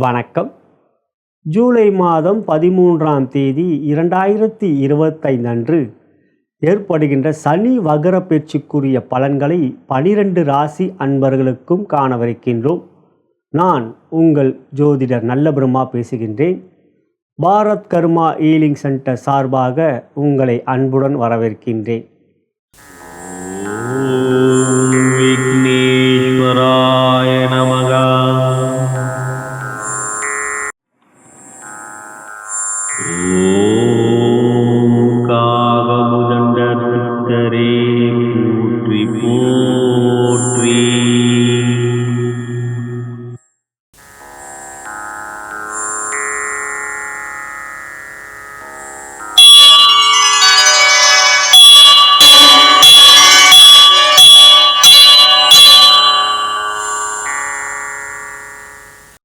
வணக்கம். ஜூலை மாதம் பதிமூன்றாம் தேதி இரண்டாயிரத்தி இருபத்தைந்து அன்று ஏற்படுகின்ற சனி வகர பேச்சுக்குரிய பலன்களை பனிரெண்டு ராசி அன்பர்களுக்கும் காணவிருக்கின்றோம். நான் உங்கள் ஜோதிடர் நல்ல பிரம்மா பேசுகின்றேன். பாரத் கர்மா ஈலிங் சென்டர் சார்பாக உங்களை அன்புடன் வரவேற்கின்றேன். விக்னேஸ்வராயண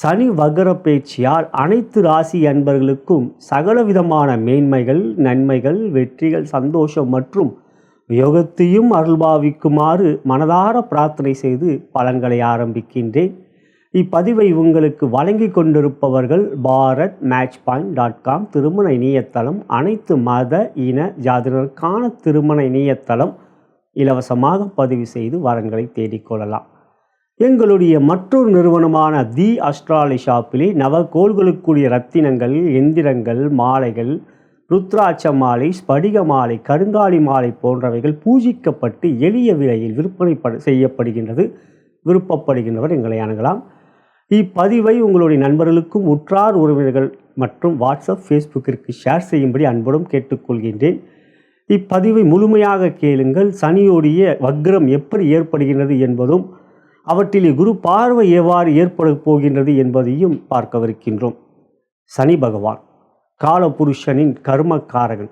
சனி வகர பேச்சியால் அனைத்து ராசி அன்பர்களுக்கும் சகலவிதமான மேன்மைகள் நன்மைகள் வெற்றிகள் சந்தோஷம் மற்றும் யோகத்தையும் அருள்பாவிக்குமாறு மனதார பிரார்த்தனை செய்து பலன்களை ஆரம்பிக்கின்றேன். இப்பதிவை உங்களுக்கு வழங்கி கொண்டிருப்பவர்கள் Bharat match point dot com திருமண இணையதளம் அனைத்து மத இன ஜாதினருக்கான திருமண இணையதளம் இலவசமாக பதிவு செய்து வரன்களை தேடிக்கொள்ளலாம் எங்களுடைய மற்றொரு நிறுவனமான தி அஸ்ட்ராலி ஷாப்பிலே நவகோள்களுக்குரிய ரத்தினங்கள் எந்திரங்கள் மாலைகள் ருத்ராட்ச மாலை ஸ்படிக மாலை கருங்காலி மாலை போன்றவைகள் பூஜிக்கப்பட்டு எளிய விலையில் விற்பனை செய்யப்படுகின்றது விருப்பப்படுகின்றவர் எங்களை அணுகலாம். இப்பதிவை உங்களுடைய நண்பர்களுக்கும் உற்றார் உறவினர்கள் மற்றும் வாட்ஸ்அப் ஃபேஸ்புக்கிற்கு ஷேர் செய்யும்படி அன்புடன் கேட்டுக்கொள்கின்றேன். இப்பதிவை முழுமையாக கேளுங்கள். சனியோடைய வக்ரம் எப்படி ஏற்படுகின்றது என்பதும் அவற்றிலே குரு பார்வை எவ்வாறு ஏற்பட போகின்றது என்பதையும் பார்க்கவிருக்கின்றோம். சனி பகவான் காலபுருஷனின் கர்மக்காரகன்.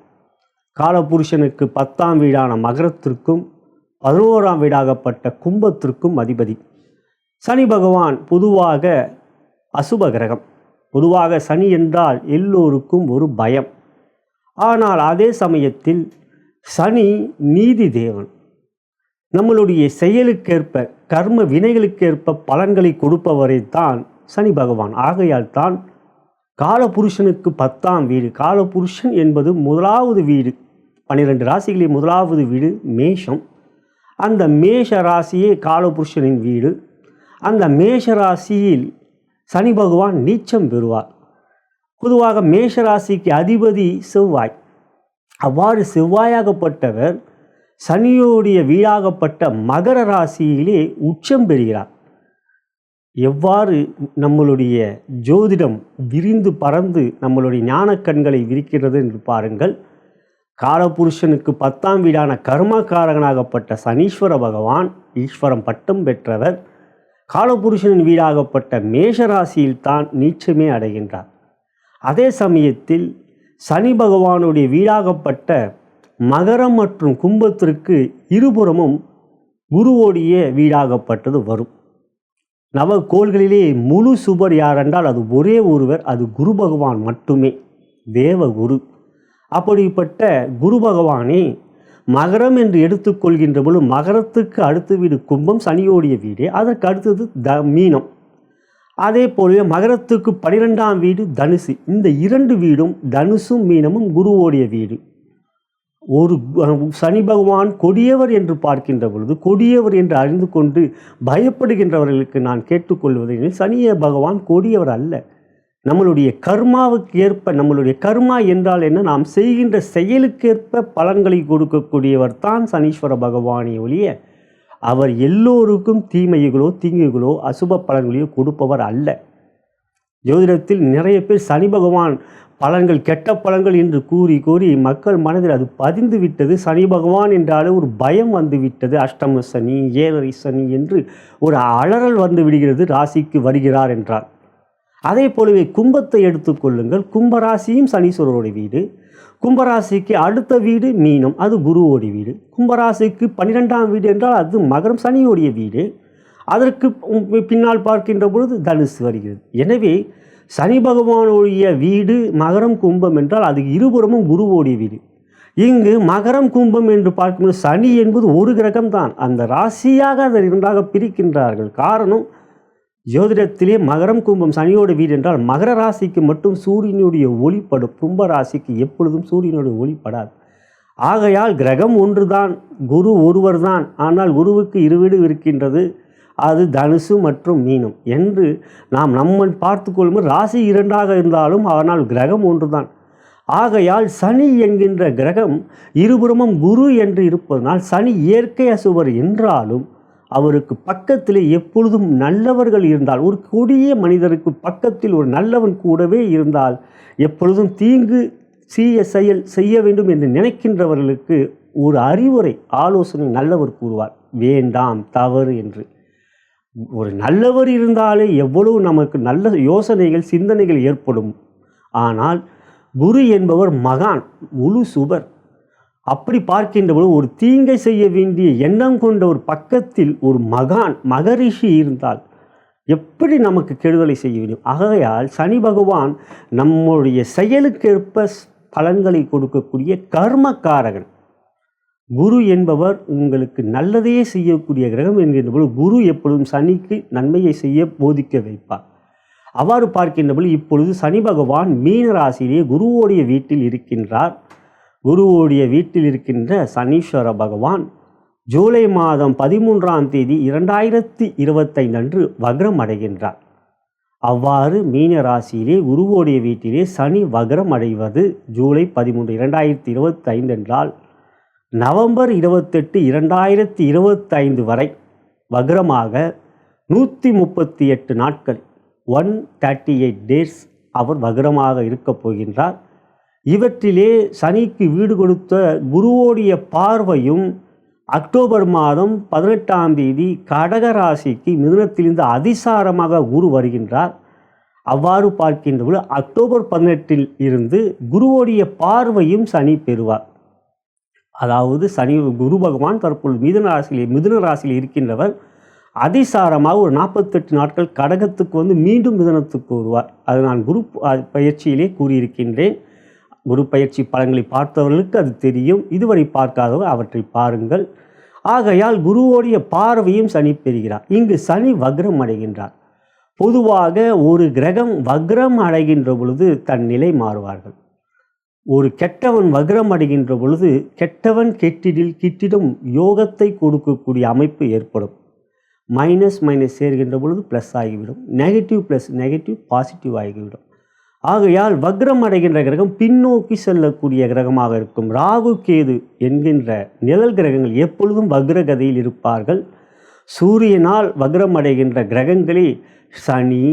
காலபுருஷனுக்கு பத்தாம் வீடான மகரத்திற்கும் பதினோராம் வீடாகப்பட்ட கும்பத்திற்கும் அதிபதி. சனி பகவான் பொதுவாக அசுப கிரகம். பொதுவாக சனி என்றால் எல்லோருக்கும் ஒரு பயம். ஆனால் அதே சமயத்தில் சனி நீதி தேவன். நம்மளுடைய செயலுக்கேற்ப கர்ம வினைகளுக்கேற்ப பலன்களை கொடுப்பவரை தான் சனி பகவான். ஆகையால் தான் காலபுருஷனுக்கு பத்தாம் வீடு. காலபுருஷன் என்பது முதலாவது வீடு. பன்னிரெண்டு ராசிகளில் முதலாவது வீடு மேஷம். அந்த மேஷ ராசியே காலபுருஷனின் வீடு. அந்த மேஷ ராசியில் சனி பகவான் நீச்சம் பெறுவார். பொதுவாக மேஷ ராசிக்கு அதிபதி செவ்வாய். அவ்வாறு செவ்வாயாகப்பட்டவர் சனியோடைய வீடாகப்பட்ட மகர ராசியிலே உச்சம் பெறுகிறார். எவ்வாறு நம்மளுடைய ஜோதிடம் விரிந்து பறந்து நம்மளுடைய ஞானக்கண்களை விரிக்கிறது என்று பாருங்கள். காலபுருஷனுக்கு பத்தாம் வீடான கர்மகாரகனாகப்பட்ட சனீஸ்வர பகவான் ஈஸ்வரம் பட்டம் பெற்றவர். காலபுருஷனின் வீடாகப்பட்ட மேஷராசியில் தான் நீச்சமே அடைகின்றார். அதே சமயத்தில் சனி பகவானுடைய வீடாகப்பட்ட மகரம் மற்றும் கும்பத்திற்கு இருபுறமும் குருவோடைய வீடாகப்பட்டது வரும். நவகோள்களிலே முழு சுபர் யாரென்றால் அது ஒரே ஒருவர் அது குரு பகவான் மட்டுமே தேவகுரு அப்படிப்பட்ட குரு பகவானே மகரம் என்று எடுத்துக்கொள்கின்ற பொழுது மகரத்துக்கு அடுத்த வீடு கும்பம் சனியோடைய வீடு அதற்கு அடுத்தது த மீனம். அதே போல மகரத்துக்கு பனிரெண்டாம் வீடு தனுசு. இந்த இரண்டு வீடும் தனுசும் மீனமும் குருவோடைய வீடு. ஒரு சனி பகவான் கொடியவர் என்று பார்க்கின்ற பொழுது கொடியவர் என்று அறிந்து கொண்டு பயப்படுகின்றவர்களுக்கு நான் கேட்டுக்கொள்வது சனிய பகவான் கொடியவர் அல்ல. நம்மளுடைய கர்மாவுக்கு ஏற்ப நம்மளுடைய கர்மா என்றால் என்ன? நாம் செய்கின்ற செயலுக்கேற்ப பலன்களை கொடுக்கக்கூடியவர் தான் சனீஸ்வர பகவானே ஒழிய அவர் எல்லோருக்கும் தீமைகளோ தீங்குகளோ அசுப பலன்களையோ கொடுப்பவர் அல்ல. ஜோதிடத்தில் நிறைய பேர் சனி பகவான் பலன்கள் கெட்ட பலன்கள் என்று கூறி கூறி மக்கள் மனதில் அது பதிந்து விட்டது. சனி பகவான் என்றாலே ஒரு பயம் வந்து விட்டது. அஷ்டம சனி ஏழரை சனி என்று ஒரு அலறல் வந்து விடுகிறது. ராசிக்கு வருகிறார் என்றார். அதே போலவே கும்பத்தை எடுத்துக்கொள்ளுங்கள் கும்பராசியும் சனீஸ்வரருடைய வீடு. கும்பராசிக்கு அடுத்த வீடு மீனம் அது குருவோடைய வீடு. கும்பராசிக்கு பன்னிரெண்டாம் வீடு என்றால் அது மகரம் சனியோடைய வீடு. அதற்கு பின்னால் பார்க்கின்ற பொழுது தனுசு வருகிறது. எனவே சனி பகவானுடைய வீடு மகரம் கும்பம் என்றால் அது இருபுறமும் குருவோடைய வீடு. இங்கு மகரம் கும்பம் என்று பார்க்கும்போது சனி என்பது ஒரு கிரகம்தான் அந்த ராசியாக அதை இரண்டாக பிரிக்கின்றார்கள். காரணம் ஜோதிடத்திலே மகரம் கும்பம் சனியோட வீடு என்றால் மகர ராசிக்கு மட்டும் சூரியனுடைய ஒளிப்படும் கும்ப ராசிக்கு எப்பொழுதும் சூரியனுடைய ஒளிப்படாது. ஆகையால் கிரகம் ஒன்றுதான் குரு ஒருவர்தான் ஆனால் குருவுக்கு இரு வீடு இருக்கின்றது. அது தனுசு மற்றும் மீனம் என்று நாம் நம்மை பார்த்து கொள்ளும் ராசி இரண்டாக இருந்தாலும் ஆனால் கிரகம் ஒன்றுதான். ஆகையால் சனி என்கின்ற கிரகம் இருபுறமும் குரு என்று இருப்பதனால் சனி இயற்கை அசுவர் என்றாலும் அவருக்கு பக்கத்திலே எப்பொழுதும் நல்லவர்கள் இருந்தால் ஒரு கொடிய மனிதருக்கு பக்கத்தில் ஒரு நல்லவன் கூடவே இருந்தால் எப்பொழுதும் தீங்கு சீய செயல் செய்ய வேண்டும் என்று நினைக்கின்றவர்களுக்கு ஒரு அறிவுரை ஆலோசனை நல்லவர் கூறுவார். வேண்டாம் தவறு என்று. ஒரு நல்லவர் இருந்தாலே எவ்வளவு நமக்கு நல்ல யோசனைகள் சிந்தனைகள் ஏற்படும். ஆனால் குரு என்பவர் மகான் முழு சுபர் அப்படி பார்க்கின்ற பொழுது ஒரு தீங்கை செய்ய வேண்டிய எண்ணம் கொண்ட ஒரு பக்கத்தில் ஒரு மகான் மகரிஷி இருந்தால் எப்படி நமக்கு கெடுதலை செய்ய வேண்டும் ஆகையால் சனி பகவான் நம்முடைய செயலுக்கேற்ப பலன்களை கொடுக்கக்கூடிய கர்மக்காரகன். குரு என்பவர் உங்களுக்கு நல்லதையே செய்யக்கூடிய கிரகம் என்கின்ற பொழுது குரு எப்பொழுதும் சனிக்கு நன்மையை செய்ய போதிக்க வைப்பார். அவ்வாறு பார்க்கின்ற பொழுது இப்பொழுது சனி பகவான் மீன ராசியிலே குருவோடைய வீட்டில் இருக்கின்றார். குருவோடைய வீட்டில் இருக்கின்ற சனீஸ்வர பகவான் ஜூலை மாதம் பதிமூன்றாம் தேதி இரண்டாயிரத்தி இருபத்தைந்து அன்று வக்ரம் அடைகின்றார். அவ்வாறு மீன ராசியிலே குருவோடைய வீட்டிலே சனி வக்ரம் அடைவது ஜூலை பதிமூன்று இரண்டாயிரத்தி இருபத்தைந்து என்றால் நவம்பர் இருபத்தெட்டு இரண்டாயிரத்தி இருபத்தைந்து வரை வக்ரமாக நூற்றி முப்பத்தி எட்டு நாட்கள் ஒன் தேர்ட்டி எயிட் டேஸ் அவர் வக்ரமாக இருக்கப் போகின்றார். இவற்றிலே சனிக்கு வீடு கொடுத்த குருவோடைய பார்வையும் அக்டோபர் மாதம் பதினெட்டாம் தேதி கடக ராசிக்கு மிதுனத்திலிருந்து அதிசாரமாக குரு வருகின்றார். அவ்வாறு பார்க்கின்ற பொழுது அக்டோபர் பதினெட்டில் இருந்து குருவோடைய பார்வையும் சனி பெறுவார். அதாவது சனி குரு பகவான் தற்பொழுது மிதுன ராசியில் மிதுன ராசியில் இருக்கின்றவர் அதிசாரமாக ஒரு நாற்பத்தெட்டு நாட்கள் கடகத்துக்கு வந்து மீண்டும் மிதனத்துக்கு வருவார். அது நான் குரு பயிற்சியிலே கூறியிருக்கின்றேன். குரு பயிற்சி பலன்களை பார்த்தவர்களுக்கு அது தெரியும். இதுவரை பார்க்காதவர் அவற்றை பாருங்கள். ஆகையால் குருவோடைய பார்வையும் சனி பெறுகிறார். இங்கு சனி வக்ரம் அடைகின்றார். பொதுவாக ஒரு கிரகம் வக்ரம் அடைகின்ற பொழுது தன் நிலை மாறுவார்கள். ஒரு கெட்டவன் வக்ரம் அடைகின்ற பொழுது கெட்டவன் கெட்டிடில் கிட்டிடும் யோகத்தை கொடுக்கக்கூடிய அமைப்பு ஏற்படும். மைனஸ் மைனஸ் சேர்கின்ற பொழுது ப்ளஸ் ஆகிவிடும். நெகட்டிவ் ப்ளஸ் நெகட்டிவ் பாசிட்டிவ் ஆகிவிடும். ஆகையால் வக்ரம் அடைகின்ற கிரகம் பின்னோக்கி செல்லக்கூடிய கிரகமாக இருக்கும். ராகு கேது என்கின்ற நிழல் கிரகங்கள் எப்பொழுதும் வக்ரகதையில் இருப்பார்கள். சூரியனால் வக்ரம் அடைகின்ற கிரகங்களில் சனி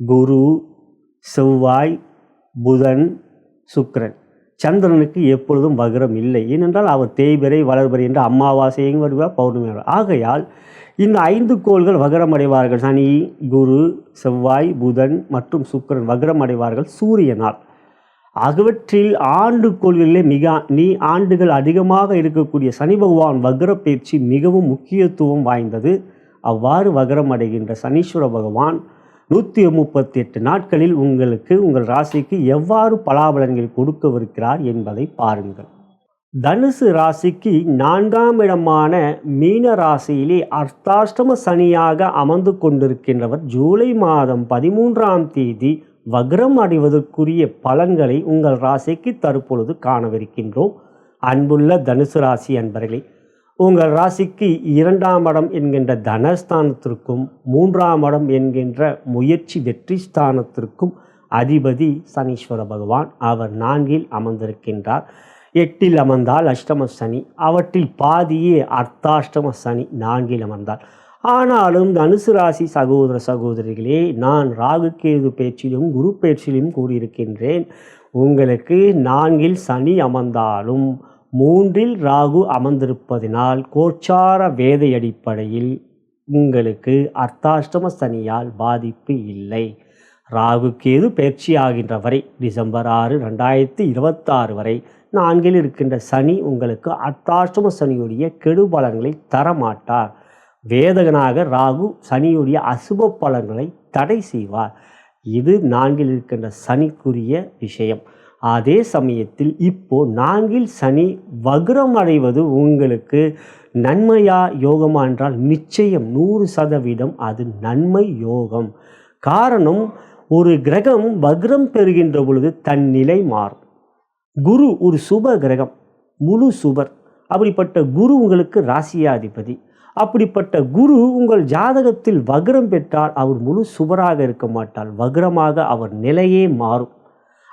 குரு செவ்வாய் புதன் சுக்கரன். சந்திரனுக்கு எப்பொழுதும் வகரம் இல்லை. ஏனென்றால் அவர் தேய்பிறை வளர்பிறை என்று அமாவாசையும் வருவார் பௌர்ணமி ஆகையால் இந்த ஐந்து கோள்கள் வகரம் அடைவார்கள் சனி குரு செவ்வாய் புதன் மற்றும் சுக்கிரன் வகரம் அடைவார்கள் சூரியனால். ஆகவற்றில் ஆண்டு கோள்களிலே மிக நீ ஆண்டுகள் அதிகமாக இருக்கக்கூடிய சனி பகவான் வக்ர பயிற்சி மிகவும் முக்கியத்துவம் வாய்ந்தது. அவ்வாறு வகரம் அடைகின்ற சனீஸ்வர பகவான் நூற்றி முப்பத்தி எட்டு நாட்களில் உங்களுக்கு உங்கள் ராசிக்கு எவ்வாறு பலாபலன்கள் கொடுக்கவிருக்கிறார் என்பதை பாருங்கள். தனுசு ராசிக்கு நான்காம் இடமான மீன ராசியிலே அர்த்தாஷ்டம சனியாக அமர்ந்து கொண்டிருக்கின்றவர் ஜூலை மாதம் பதிமூன்றாம் தேதி வக்ரம் அடைவதற்குரிய பலன்களை உங்கள் ராசிக்கு தற்பொழுது காணவிருக்கின்றோம். அன்புள்ள தனுசு ராசி அன்பர்களே உங்கள் ராசிக்கு இரண்டாம் இடம் என்கின்ற தனஸ்தானத்திற்கும் மூன்றாம் இடம் என்கின்ற முயற்சி வெற்றி ஸ்தானத்திற்கும் அதிபதி சனீஸ்வர பகவான். அவர் நான்கில் அமர்ந்திருக்கின்றார். எட்டில் அமர்ந்தால் அஷ்டம சனி அவற்றில் பாதியே அர்த்தாஷ்டம சனி நான்கில் அமர்ந்தார். ஆனாலும் தனுசு ராசி சகோதர சகோதரிகளே நான் ராகுகேது பேச்சிலும் குரு பேச்சிலும் கூறியிருக்கின்றேன் உங்களுக்கு நான்கில் சனி அமர்ந்தாலும் மூன்றில் ராகு அமர்ந்திருப்பதினால் கோச்சார வேதை அடிப்படையில் உங்களுக்கு அர்த்தாஷ்டம சனியால் பாதிப்பு இல்லை. ராகு கேது பயிற்சி ஆகின்ற வரை டிசம்பர் ஆறு ரெண்டாயிரத்தி இருபத்தாறு வரை நான்கில் இருக்கின்ற சனி உங்களுக்கு அர்த்தாஷ்டம சனியுடைய கெடு பலன்களை தரமாட்டார். வேதகனாக ராகு சனியுடைய அசுப பலன்களை தடை செய்வார். இது நான்கில் இருக்கின்ற சனிக்குரிய விஷயம். அதே சமயத்தில் இப்போ நான்கில் சனி வக்ரம் அடைவது உங்களுக்கு நன்மையா யோகமா என்றால் நிச்சயம் நூறு சதவீதம் அது நன்மை யோகம். காரணம் ஒரு கிரகம் வக்ரம் பெறுகின்ற பொழுது தன் நிலை மாறும். குரு ஒரு சுப கிரகம் முழு சுபர். அப்படிப்பட்ட குரு உங்களுக்கு ராசியாதிபதி. அப்படிப்பட்ட குரு உங்கள் ஜாதகத்தில் வக்ரம் பெற்றால் அவர் முழு சுபராக இருக்க மாட்டார். வக்ரமாக அவர் நிலையே மாறும்.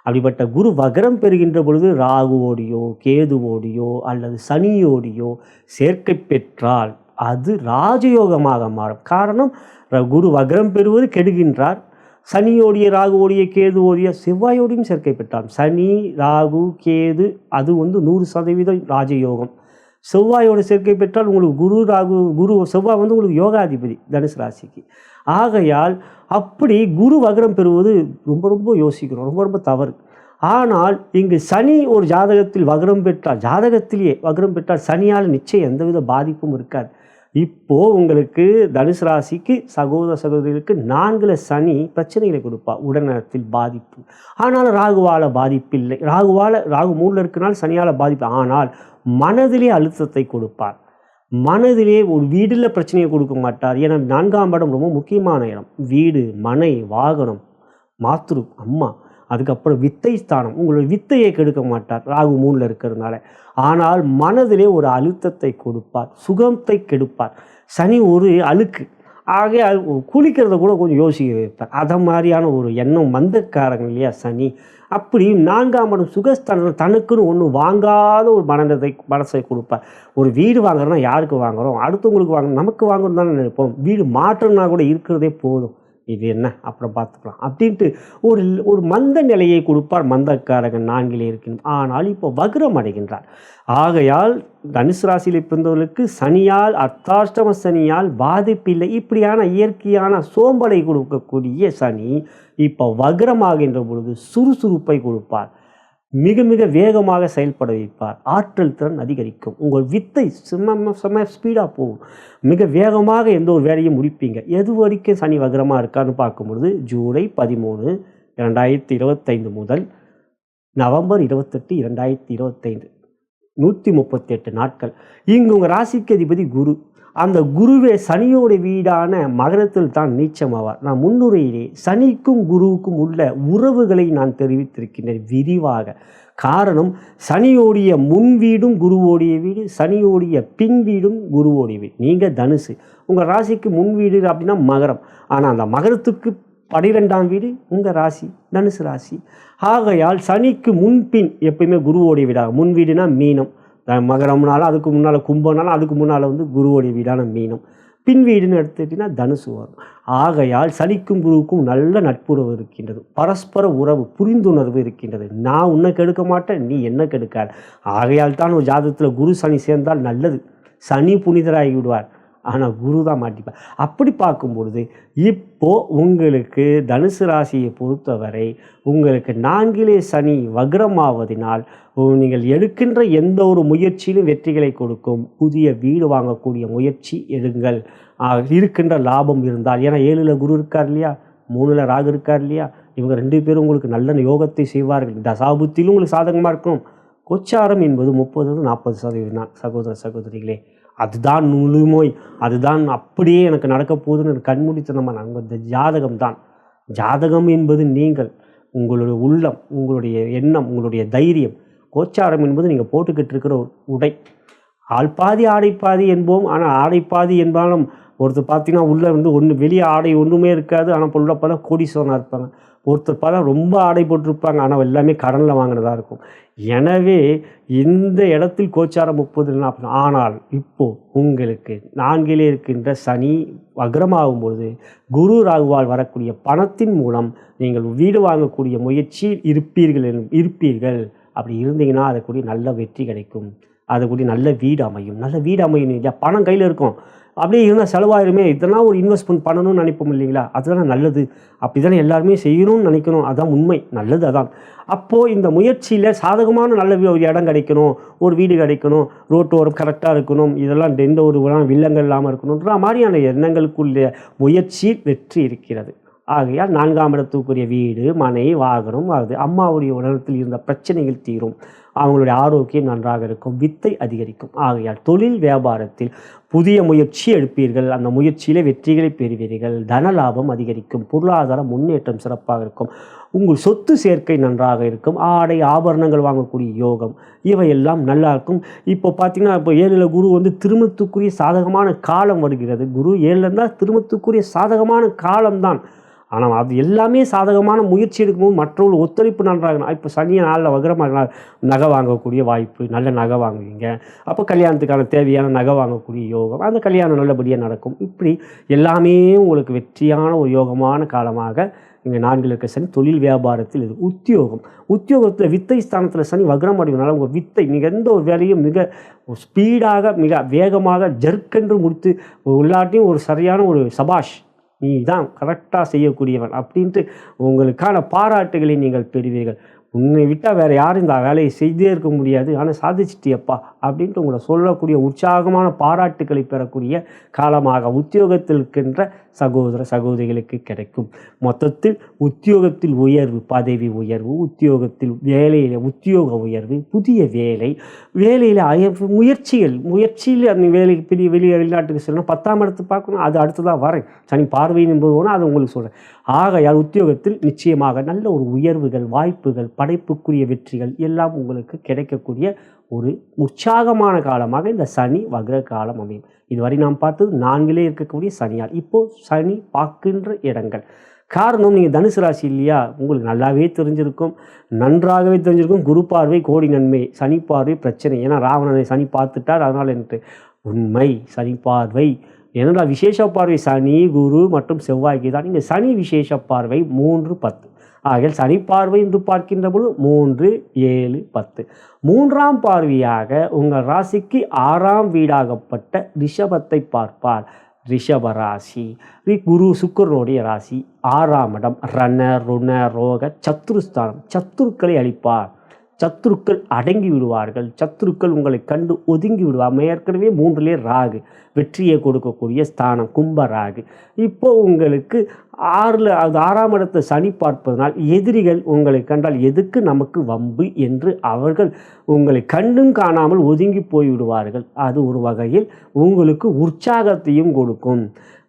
அப்படிப்பட்ட குரு வக்ரம் பெறுகின்ற பொழுது ராகுவோடியோ கேதுவோடியோ அல்லது சனியோடியோ சேர்க்கை பெற்றால் அது ராஜயோகமாக மாறும். காரணம் குரு வக்ரம் பெறுவது கெடுகின்றார். சனியோடைய ராகுவோடைய கேதுவோடைய செவ்வாயோடையும் சேர்க்கை பெற்றார். சனி ராகு கேது அது வந்து நூறு சதவீதம் ராஜயோகம். செவ்வாயோட சேர்க்கை பெற்றால் உங்களுக்கு குரு ராகு குரு செவ்வாய் வந்து உங்களுக்கு யோகாதிபதி தனுசு ராசிக்கு. ஆகையால் அப்படி குரு வகரம் பெறுவது ரொம்ப ரொம்ப யோசிக்கிறோம் ரொம்ப ரொம்ப தவறு. ஆனால் இங்கு சனி ஒரு ஜாதகத்தில் வகரம் பெற்றால் ஜாதகத்திலேயே வகரம் பெற்றால் சனியால் நிச்சயம் எந்தவித பாதிப்பும் இருக்காது. இப்போ உங்களுக்கு தனுசு ராசிக்கு சகோதர சகோதரிகளுக்கு நான்குல சனி பிரச்சனைகளை கொடுப்பா. உடல்நலத்தில் பாதிப்பு. ஆனால் ராகுவால பாதிப்பு இல்லை ராகுவால ராகு மூணில் இருக்கனால சனியால் பாதிப்பு. ஆனால் மனதிலே அழுத்தத்தை கொடுப்பார். மனதிலே ஒரு வீடில் பிரச்சனையை கொடுக்க மாட்டார். ஏன்னா நான்காம் இடம் ரொம்ப முக்கியமான இடம். வீடு மனை வாகனம் மாத்ரு அம்மா அதுக்கப்புறம் வித்தை ஸ்தானம். உங்களுடைய வித்தையை கெடுக்க மாட்டார். ராகு மூணில் இருக்கிறதுனால. ஆனால் மனதிலே ஒரு அழுத்தத்தை கொடுப்பார். சுகத்தை கெடுப்பார். சனி ஒரு அழுக்கு. ஆக குளிக்கிறத கூட கொஞ்சம் யோசிக்க வைப்பார். அதை மாதிரியான ஒரு எண்ணம் மந்தக்காரங்க இல்லையா சனி? அப்படி நான்காம் இடம் சுகஸ்தானம் தனக்குன்னு ஒன்று வாங்காத ஒரு மனதை மனசை கொடுப்பார். ஒரு வீடு வாங்குறோன்னா யாருக்கு வாங்குறோம்? அடுத்தவங்களுக்கு வாங்க நமக்கு வாங்கணும் தானே நினைப்போம். வீடு மாற்றம்னா கூட இருக்கிறதே போதும். இது என்ன? அப்புறம் பார்த்துக்கலாம். அப்படின்ட்டு ஒரு ஒரு மந்த நிலையை கொடுப்பார் மந்தக்காரகன் நான்கிலே இருக்கணும் ஆனால் இப்போ வக்ரம் அடைகின்றார். ஆகையால் தனுசு ராசியில் பிறந்தவர்களுக்கு சனியால் அர்த்தாஷ்டம சனியால் பாதிப்பில்லை. இப்படியான இயற்கையான சோம்பலை கொடுக்கக்கூடிய சனி இப்போ வக்ரமாகின்ற பொழுது சுறுசுறுப்பை கொடுப்பார். மிக மிக வேகமாக செயல்பட வைப்பார். ஆற்றல் திறன் அதிகரிக்கும். உங்கள் வித்தை செம்ம செம்ம ஸ்பீடாக போகும். மிக வேகமாக எந்த ஒரு வேலையும் முடிப்பீங்க. எது வரைக்கும் சனி வகரமாக இருக்கான்னு பார்க்கும்பொழுது ஜூலை பதிமூணு இரண்டாயிரத்தி இருபத்தைந்து முதல் நவம்பர் இருபத்தெட்டு இரண்டாயிரத்தி இருபத்தைந்து நூற்றி முப்பத்தெட்டு நாட்கள். இங்கு உங்கள் ராசிக்கு அதிபதி குரு. அந்த குருவே சனியோட வீடான மகரத்தில் தான் நீச்சமாவார். நான் முன்னுரையிலே சனிக்கும் குருவுக்கும் உள்ள உறவுகளை நான் தெரிவித்திருக்கின்றேன் விரிவாக. காரணம் சனியோடைய முன் வீடும் குருவோடைய வீடு சனியோடைய பின் வீடும் குருவோடைய வீடு. நீங்கள் தனுசு. உங்கள் ராசிக்கு முன் வீடு அப்படின்னா மகரம். ஆனால் அந்த மகரத்துக்கு பனிரெண்டாம் வீடு உங்கள் ராசி தனுசு ராசி. ஆகையால் சனிக்கு முன்பின் எப்பயுமே குருவோடைய வீடாக முன் வீடுனா மீனம். மகரம்னாலும் அதுக்கு முன்னால் கும்பம்னாலும் அதுக்கு முன்னால் வந்து குருவோடைய வீடான மீனம். பின் வீடுன்னு எடுத்துக்கிட்டிங்கன்னா தனுசு வரும். ஆகையால் சனிக்கும் குருவுக்கும் நல்ல நட்புறவு இருக்கின்றது. பரஸ்பர உறவு புரிந்துணர்வு இருக்கின்றது. நான் உன்னை கெடுக்க மாட்டேன் நீ என்ன கெடுக்காது. ஆகையால் தான் ஒரு ஜாதகத்தில் குரு சனி சேர்ந்தால் நல்லது. சனி புனிதராகி விடுவார் ஆனால் குரு தான் மாட்டிப்பார் அப்படி பார்க்கும் பொழுது இப்போது உங்களுக்கு தனுசு ராசியை பொறுத்தவரை உங்களுக்கு நான்கிலே சனி வக்ரமாவதினால் நீங்கள் எடுக்கின்ற எந்த ஒரு முயற்சியிலும் வெற்றிகளை கொடுக்கும் புதிய வீடு வாங்கக்கூடிய முயற்சி எடுங்கள். இருக்கின்ற லாபம் இருந்தால் ஏன்னா ஏழில் குரு இருக்கார் இல்லையா? மூணில் ராகு இருக்கார் இல்லையா? இவங்க ரெண்டு பேரும் உங்களுக்கு நல்ல யோகத்தை செய்வார்கள். தசாபுத்திலும் உங்களுக்கு சாதகமாக இருக்கும் கொச்சாரம் என்பது முப்பது நாற்பது சதவீதம் தான் சகோதர சகோதரிகளே. அதுதான் முழுமொய் அதுதான் அப்படியே எனக்கு நடக்க போகுதுன்னு எனக்கு கண்மூடித்தனமாக நாங்கள் இந்த ஜாதகம் தான் ஜாதகம் என்பது நீங்கள் உங்களுடைய உள்ளம் உங்களுடைய எண்ணம் உங்களுடைய தைரியம் கோச்சாரம் என்பது நீங்கள் போட்டுக்கிட்டு இருக்கிற ஒரு உடை. ஆள் பாதி ஆடை பாதி என்போம். ஆனால் ஆடை பாதி என்பாலும் ஒருத்தர் பார்த்தீங்கன்னா உள்ளே வந்து ஒன்று வெளியே ஆடை ஒன்றுமே இருக்காது. ஆனால் உள்ள பல கோடீஸ்வரனாக இருப்பாங்க. ஒருத்தர் பார்த்தா ரொம்ப ஆடை போட்டிருப்பாங்க ஆனால் எல்லாமே கடனில் வாங்கினதாக இருக்கும். எனவே இந்த இடத்தில் கோச்சாரம் முப்பது நாற்பது ஆனால் இப்போது உங்களுக்கு நான்கிலே இருக்கின்ற சனி அகரமாகும் பொழுது குரு ராகுவால் வரக்கூடிய பணத்தின் மூலம் நீங்கள் வீடு வாங்கக்கூடிய முயற்சி இருப்பீர்கள் இருப்பீர்கள். அப்படி இருந்தீங்கன்னா அதற்குரிய நல்ல வெற்றி கிடைக்கும். அது நல்ல வீடு அமையும். நல்ல வீடு அமையும் இல்லையா? பணம் கையில் இருக்கும். அப்படியே இருந்தால் செலவாயிருமே. இதெல்லாம் ஒரு இன்வெஸ்ட்மெண்ட் பண்ணணும்னு நினைப்போம் இல்லைங்களா? அதுதானே நல்லது. அப்படி தானே எல்லாருமே செய்யணும்னு நினைக்கணும். அதுதான் உண்மை. நல்லது அதான். அப்போது இந்த முயற்சியில் சாதகமான நல்ல ஒரு இடம் கிடைக்கணும். ஒரு வீடு கிடைக்கணும். ரோட்டோரம் கரெக்டாக இருக்கணும். இதெல்லாம் எந்த ஒரு வில்லங்கள் இல்லாமல் இருக்கணுன்ற மாதிரியான எண்ணங்களுக்குள்ள முயற்சி வெற்றி இருக்கிறது. ஆகையால் நான்காம் இடத்துக்குரிய வீடு மனை வாகனம் அது அம்மாவுடைய உடலத்தில் இருந்த பிரச்சனைகள் தீரும். அவங்களுடைய ஆரோக்கியம் நன்றாக இருக்கும் வித்தை அதிகரிக்கும். ஆகையால் தொழில் வியாபாரத்தில் புதிய முயற்சி எடுப்பீர்கள். அந்த முயற்சியிலே வெற்றிகளை பெறுவீர்கள். தன லாபம் அதிகரிக்கும் பொருளாதார முன்னேற்றம் சிறப்பாக இருக்கும். உங்கள் சொத்து சேர்க்கை நன்றாக இருக்கும். ஆடை ஆபரணங்கள் வாங்கக்கூடிய யோகம் இவையெல்லாம் நல்லா இருக்கும் இப்போ பார்த்தீங்கன்னா இப்போ ஏழில் குரு வந்து திருமணத்துக்குரிய சாதகமான காலம் வருகிறது. குரு ஏழில் இருந்தால் திருமணத்துக்குரிய சாதகமான காலம்தான். ஆனால் அது எல்லாமே சாதகமான முயற்சி எடுக்கும்போது மற்றவர்கள் ஒத்துழைப்பு நன்றாக இப்போ சனிய நாளில் வகரமாக நகை வாங்கக்கூடிய வாய்ப்பு நல்ல நகை வாங்குவீங்க. அப்போ கல்யாணத்துக்கான தேவையான நகை வாங்கக்கூடிய யோகம் அந்த கல்யாணம் நல்லபடியாக நடக்கும். இப்படி எல்லாமே உங்களுக்கு வெற்றியான ஒரு யோகமான காலமாக இங்கே நான்கில் இருக்க சனி தொழில் வியாபாரத்தில் இது உத்தியோகம். உத்தியோகத்தில் வித்தை ஸ்தானத்தில் சனி வக்ரம் அடைவதனால உங்கள் வித்தை நீங்கள் எந்த ஒரு வேலையும் மிக ஸ்பீடாக மிக வேகமாக ஜர்க்கென்று முடித்து உள்ளாட்டியும் ஒரு சரியான ஒரு சபாஷ் நீ தான் கரெக்டாக செய்யக்கூடியவன் அப்படின்ட்டு உங்களுக்கான பாராட்டுகளை நீங்கள் பெறுவீர்கள். உன்னை விட்டால் வேறு யாரும் இந்த வேலையை செய்தே இருக்க முடியாது. ஆனால் சாதிச்சிட்டியப்பா. அப்படின்ட்டு உங்களை சொல்லக்கூடிய உற்சாகமான பாராட்டுக்களை பெறக்கூடிய காலமாக உத்தியோகத்தில் இருக்கின்ற சகோதர சகோதரிகளுக்கு கிடைக்கும். மொத்தத்தில் உத்தியோகத்தில் உயர்வு பதவி உயர்வு உத்தியோகத்தில் வேலையில் உத்தியோக உயர்வு புதிய வேலை வேலையில் அய முயற்சிகள் முயற்சியில் அந்த வேலைக்கு பெரிய வெளியே வெளிநாட்டுக்கு செல்லணும் பத்தாம் இடத்து பார்க்கணும் அது அடுத்ததாக வரேன். சனி பார்வையின் போது போனால் அது உங்களுக்கு சொல்கிறேன் ஆகையால் உத்தியோகத்தில் நிச்சயமாக நல்ல ஒரு உயர்வுகள் வாய்ப்புகள் படைப்புக்குரிய வெற்றிகள் எல்லாம் உங்களுக்கு கிடைக்கக்கூடிய ஒரு உற்சாகமான காலமாக இந்த சனி வக்ர காலம் அமையும். இதுவரை நாம் பார்த்தது நான்கிலே இருக்கக்கூடிய சனியால். இப்போ சனி பார்க்கின்ற இடங்கள். காரணம் நீங்கள் தனுசு ராசி இல்லையா? உங்களுக்கு நல்லாவே தெரிஞ்சிருக்கும். நன்றாகவே தெரிஞ்சிருக்கும். குரு பார்வை கோடி நன்மை சனி பார்வை பிரச்சனை. ஏன்னா ராவணனை சனி பார்த்துட்டார் அதனால் என்று. உண்மை சனி பார்வை. ஏனென்றால் விசேஷ பார்வை சனி குரு மற்றும் செவ்வாய்க்கு தான் இங்கே சனி விசேஷ பார்வை மூன்று பத்து. ஆகையால் சனி பார்வை என்று பார்க்கின்ற பொழுது மூன்று ஏழு பத்து. மூன்றாம் பார்வையாக உங்கள் ராசிக்கு ஆறாம் வீடாகப்பட்ட ரிஷபத்தை பார்ப்பார். ரிஷப ராசி. குரு சுக்கரனுடைய ராசி. ஆறாம் இடம். ரண ருண ரோக சத்துருஸ்தானம் சத்துருக்களை அளிப்பார் சத்துருக்கள் அடங்கி விடுவார்கள். சத்துருக்கள் உங்களை கண்டு ஒதுங்கி விடுவார். ஏற்கனவே மூன்றிலே ராகு வெற்றியை கொடுக்கக்கூடிய ஸ்தானம் கும்ப ராகு. இப்போ உங்களுக்கு ஆறில் அது ஆறாம் இடத்தை சனி பார்ப்பதனால் எதிரிகள் உங்களை கண்டால் எதுக்கு நமக்கு வம்பு என்று அவர்கள் உங்களை கண்டும் காணாமல் ஒதுங்கி போய்விடுவார்கள். அது ஒரு வகையில் உங்களுக்கு உற்சாகத்தையும் கொடுக்கும்.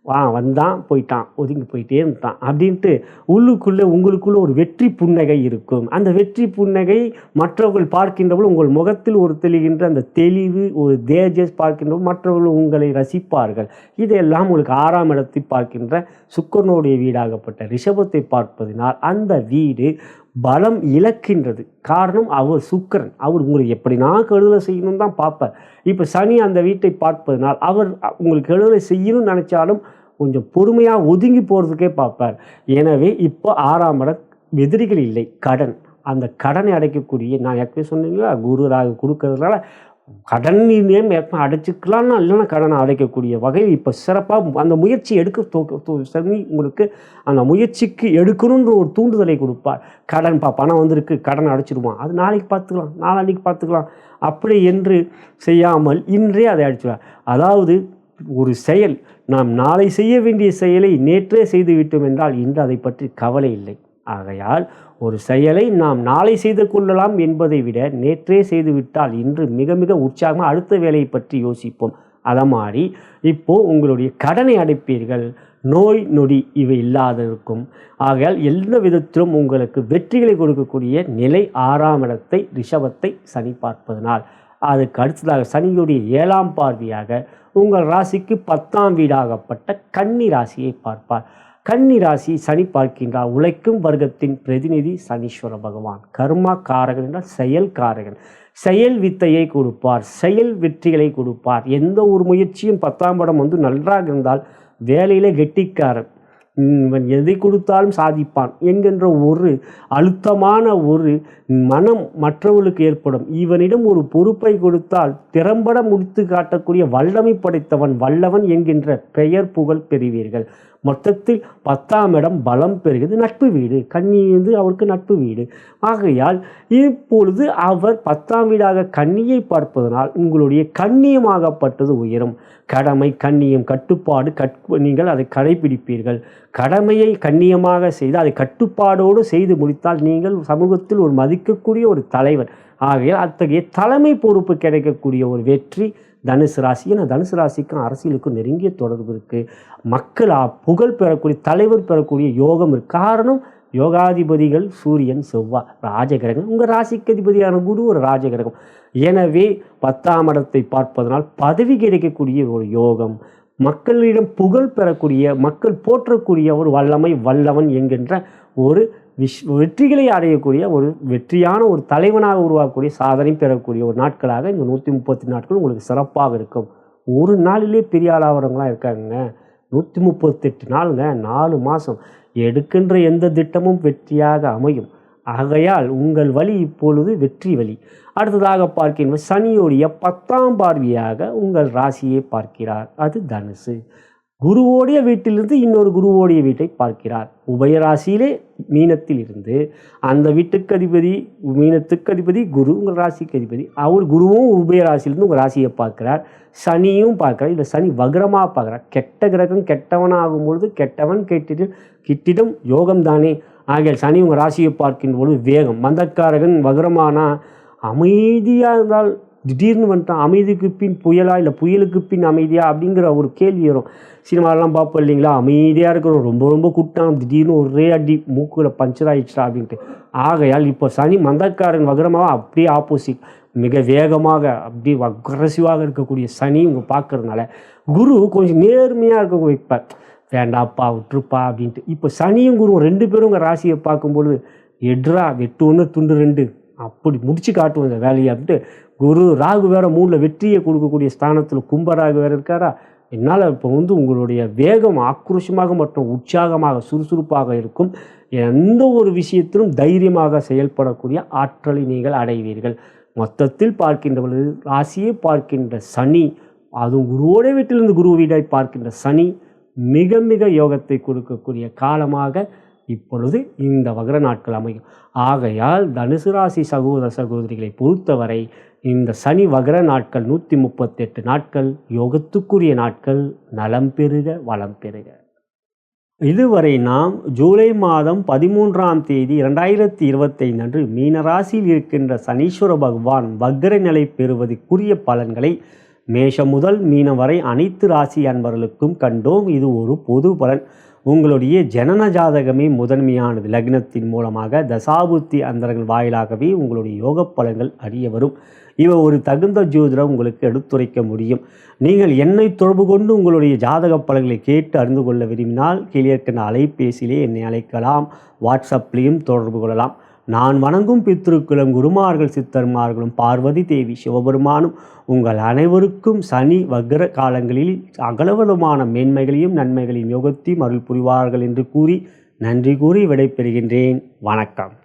வா வந்தான் போயிட்டான் ஒதுங்கி போயிட்டே இருந்தான் அப்படின்ட்டு உள்ளுக்குள்ளே உங்களுக்குள்ளே ஒரு வெற்றி புன்னகை இருக்கும். அந்த வெற்றி புன்னகை மற்றவர்கள் பார்க்கின்றவர்கள் உங்கள் முகத்தில் ஒரு தெளிகின்ற அந்த தெளிவு ஒரு தேஜஸ் பார்க்கின்றவர்கள் மற்றவர்கள் உங்களை ரசிப்பார்கள். இதையெல்லாம் உங்களுக்கு ஆறாம் இடத்தை பார்க்கின்ற சுக்கரனுடைய வீடாகப்பட்ட ரிஷபத்தை பார்ப்பதினால் அந்த வீடு பலம் இழக்கின்றது. காரணம் அவர் சுக்கிரன். அவர் உங்களை எப்படினா கெடுதலை செய்யணும் தான் பார்ப்பார். இப்போ சனி அந்த வீட்டை பார்ப்பதனால் அவர் உங்களுக்கு கெடுதலை செய்யணும்னு நினச்சாலும் கொஞ்சம் பொறுமையாக ஒதுங்கி போகிறதுக்கே பார்ப்பார். எனவே இப்போ ஆறாம் இடம் எதிரிகள் இல்லை கடன். அந்த கடனை அடைக்கக்கூடிய நான் ஏற்கனவே சொன்னீங்களா குரு ராகு கொடுக்கறதுனால கடன் நேம் எப்போ அடைச்சிக்கலாம்னா இல்லைன்னா கடனை அடைக்கக்கூடிய வகையில் இப்போ சிறப்பாக அந்த முயற்சி எடுக்க தோ- சனி உங்களுக்கு அந்த முயற்சிக்கு எடுக்கணுன்ற ஒரு தூண்டுதலை கொடுப்பார். கடன் பா பணம் வந்திருக்கு கடன் அடைச்சிடுவான். அது நாளைக்கு பார்த்துக்கலாம் நாளான்னைக்கு பார்த்துக்கலாம். அப்படி என்று செய்யாமல் இன்றே அதை அடிச்சுவார் அதாவது ஒரு செயல் நாம் நாளை செய்ய வேண்டிய செயலை நேற்றே செய்து விட்டோம் என்றால் இன்று அதை பற்றி கவலை இல்லை. ஆகையால் ஒரு செயலை நாம் நாளை செய்து கொள்ளலாம் என்பதை விட நேற்றே செய்துவிட்டால் இன்று மிக மிக உற்சாகமாக அடுத்த வேலையை பற்றி யோசிப்போம். அதை மாதிரி இப்போ உங்களுடைய கடனை அடைப்பீர்கள். நோய் நொடி இவை இல்லாத இருக்கும் ஆகையால் எந்த விதத்திலும் உங்களுக்கு வெற்றிகளை கொடுக்கக்கூடிய நிலை ஆறாம் இடத்தை ரிஷபத்தை சனி பார்ப்பதனால். அதுக்கு அடுத்ததாக சனியுடைய ஏழாம் பார்வையாக உங்கள் ராசிக்கு பத்தாம் வீடாகப்பட்ட கன்னி ராசியை பார்ப்பார். கன்னி ராசி சனி பார்க்கின்றார் உழைக்கும் வர்க்கத்தின் பிரதிநிதி சனீஸ்வர பகவான். கர்மா காரகன் என்றால் செயல் காரகன். செயல் வித்தையை கொடுப்பார் செயல் வெற்றிகளை கொடுப்பார். எந்த ஒரு முயற்சியும் பத்தாம் படம் வந்து நன்றாக இருந்தால் வேலையிலே கெட்டிக்காரன். இவன் எதை கொடுத்தாலும் சாதிப்பான் என்கின்ற ஒரு அழுத்தமான ஒரு மனம் மற்றவர்களுக்கு ஏற்படும். இவனிடம் ஒரு பொறுப்பை கொடுத்தால் திறம்பட முடித்து காட்டக்கூடிய வல்லமை படைத்தவன் வல்லவன் என்கின்ற பெயர் புகழ் பெறுவீர்கள். மொத்தத்தில் பத்தாம் இடம் பலம் பெறுகிறது. நட்பு வீடு. கன்னி வந்து அவருக்கு நட்பு வீடு. ஆகையால் இப்பொழுது அவர் பத்தாம் வீடாக கன்னியை பார்ப்பதனால் உங்களுடைய கண்ணியமாகப்பட்டது உயரும். கடமை கண்ணியம் கட்டுப்பாடு கட் நீங்கள் அதை கடைபிடிப்பீர்கள். கடமையை கண்ணியமாக செய்து அதை கட்டுப்பாடோடு செய்து முடித்தால் நீங்கள் சமூகத்தில் ஒரு மதிக்கக்கூடிய ஒரு தலைவர். ஆகையால் அத்தகைய தலைமை பொறுப்பு கிடைக்கக்கூடிய ஒரு வெற்றி தனுசு ராசி. ஏன்னா தனுசு ராசிக்கும் அரசியலுக்கும் நெருங்கிய தொடர்பு இருக்குது மக்கள் புகழ் பெறக்கூடிய தலைவர் பெறக்கூடிய யோகம் இருக்கு. காரணம் யோகாதிபதிகள் சூரியன் செவ்வாய் ராஜகிரகம். உங்கள் ராசிக்கு அதிபதியான குரு ஒரு ராஜகிரகம். எனவே பத்தாம் இடத்தை பார்ப்பதனால் பதவி கிடைக்கக்கூடிய ஒரு யோகம். மக்களிடம் புகழ் பெறக்கூடிய மக்கள் போற்றக்கூடிய ஒரு வல்லமை வல்லவன் என்கின்ற ஒரு விஷ் வெற்றிகளை அடையக்கூடிய ஒரு வெற்றியான ஒரு தலைவனாக உருவாக்கக்கூடிய சாதனை பெறக்கூடிய ஒரு நாட்களாக இந்த நூற்றி முப்பத்தி நாட்கள் உங்களுக்கு சிறப்பாக இருக்கும். ஒரு நாளிலே பெரிய ஆளாகிறவங்களாம் இருக்காங்க நூற்றி முப்பத்தெட்டு நாளுங்க நாலு மாதம் எடுக்கின்ற எந்த திட்டமும் வெற்றியாக அமையும். ஆகையால் உங்கள் வழி இப்பொழுது வெற்றி வழி அடுத்ததாக பார்க்கின்ற சனியோடைய பத்தாம் பார்வையாக உங்கள் ராசியை பார்க்கிறார். அது தனுசு. குருவோடைய வீட்டிலிருந்து இன்னொரு குருவோடைய வீட்டை பார்க்கிறார். உபயராசியிலே மீனத்தில் இருந்து அந்த வீட்டுக்கு அதிபதி மீனத்துக்கு அதிபதி குரு உங்கள் ராசிக்கு அதிபதி. அவர் குருவும் உபயராசியிலிருந்து உங்கள் ராசியை பார்க்கிறார். சனியும் பார்க்கிறார். இல்லை சனி வக்ரமாக பார்க்குறார். கெட்ட கிரகம் கெட்டவன் ஆகும் பொழுது கெட்டவன் கெட்டிட்டு கிட்டிடம் யோகம் தானே ஆகிய சனி உங்கள் ராசியை பார்க்கின்ற பொழுது வேகம். மந்தக்காரகன் வக்ரமானா அமைதியாக இருந்தால் திடீர்னு வந்துட்டான் அமைதிக்கு பின் புயலா இல்லை புயலுக்கு பின் அமைதியா அப்படிங்கிற ஒரு கேள்வி வரும். சினிமாலாம் பார்ப்போம் இல்லைங்களா? அமைதியாக இருக்கிறோம். ரொம்ப ரொம்ப கூட்டம். திடீர்னு ஒரே அடி மூக்கில் பஞ்சர் ஆயிடுச்சா அப்படின்ட்டு. ஆகையால் இப்போ சனி மந்தக்காரன் வகரமாக அப்படியே ஆப்போசிட் மிக வேகமாக அப்படியே அக்ரஸிவாக இருக்கக்கூடிய சனி இவங்க பார்க்கறதுனால குரு கொஞ்சம் நேர்மையாக இருக்க வைப்பார் வேண்டாப்பா விட்டுருப்பா அப்படின்ட்டு. இப்போ சனியும் குருவும் ரெண்டு பேரும் உங்கள் ராசியை பார்க்கும்பொழுது எட்ரா வெட்டு ஒன்று துண்டு ரெண்டு. அப்படி முடிச்சு காட்டுவோம் இந்த வேலையை அப்படின்ட்டு குரு ராகு வேற மூணில் வெற்றியை கொடுக்கக்கூடிய ஸ்தானத்தில் கும்பராகு வேற இருக்காரா? என்னால் இப்போ வந்து உங்களுடைய வேகம் ஆக்ரோஷமாக மற்றும் உற்சாகமாக சுறுசுறுப்பாக இருக்கும். எந்த ஒரு விஷயத்திலும் தைரியமாக செயல்படக்கூடிய ஆற்றலை நீங்கள் அடைவீர்கள். மொத்தத்தில் பார்க்கின்ற பொழுது ராசியை பார்க்கின்ற சனி அதுவும் குருவோட வீட்டிலிருந்து குரு வீடாய் பார்க்கின்ற சனி மிக மிக யோகத்தை கொடுக்கக்கூடிய காலமாக இப்பொழுது இந்த வகர நாட்கள் அமையும். ஆகையால் தனுசு ராசி சகோதர சகோதரிகளை பொறுத்தவரை இந்த சனி வகர நாட்கள் நூற்றி முப்பத்தெட்டு நாட்கள் யோகத்துக்குரிய நாட்கள் நலம் பெறுக வளம் பெறுக. இதுவரை நாம் ஜூலை மாதம் பதிமூன்றாம் தேதி இரண்டாயிரத்தி இருபத்தைந்து அன்று மீனராசியில் இருக்கின்ற சனீஸ்வர பகவான் வக்ர நிலை பெறுவதற்குரிய பலன்களை மேஷம் முதல் மீனம் வரை அனைத்து ராசி அன்பர்களுக்கும் கண்டோம். இது ஒரு பொது பலன். உங்களுடைய ஜனன ஜாதகமே முதன்மையானது. லக்னத்தின் மூலமாக தசாபுத்தி அந்தரங்கள் வாயிலாகவே உங்களுடைய யோக பலன்கள் அறிய வரும். இவை ஒரு தகுந்த ஜோதிடம் உங்களுக்கு எடுத்துரைக்க முடியும். நீங்கள் என்னை தொடர்பு கொண்டு உங்களுடைய ஜாதக பலன்களை கேட்டு அறிந்து கொள்ள விரும்பினால் கீழே இருக்கின்ற அலைபேசியிலே என்னை அழைக்கலாம். வாட்ஸ்அப்லேயும் தொடர்பு கொள்ளலாம். நான் வணங்கும் பித்ருக்களும் குருமார்கள் சித்தர்மார்களும் பார்வதி தேவி சிவபெருமானும் உங்கள் அனைவருக்கும் சனி வக்ர காலங்களில் அகலவலமான மேன்மைகளையும் நன்மைகளையும் யோகத்தையும் அருள் புரிவார்கள் என்று கூறி நன்றி கூறி விடைபெறுகின்றேன். வணக்கம்.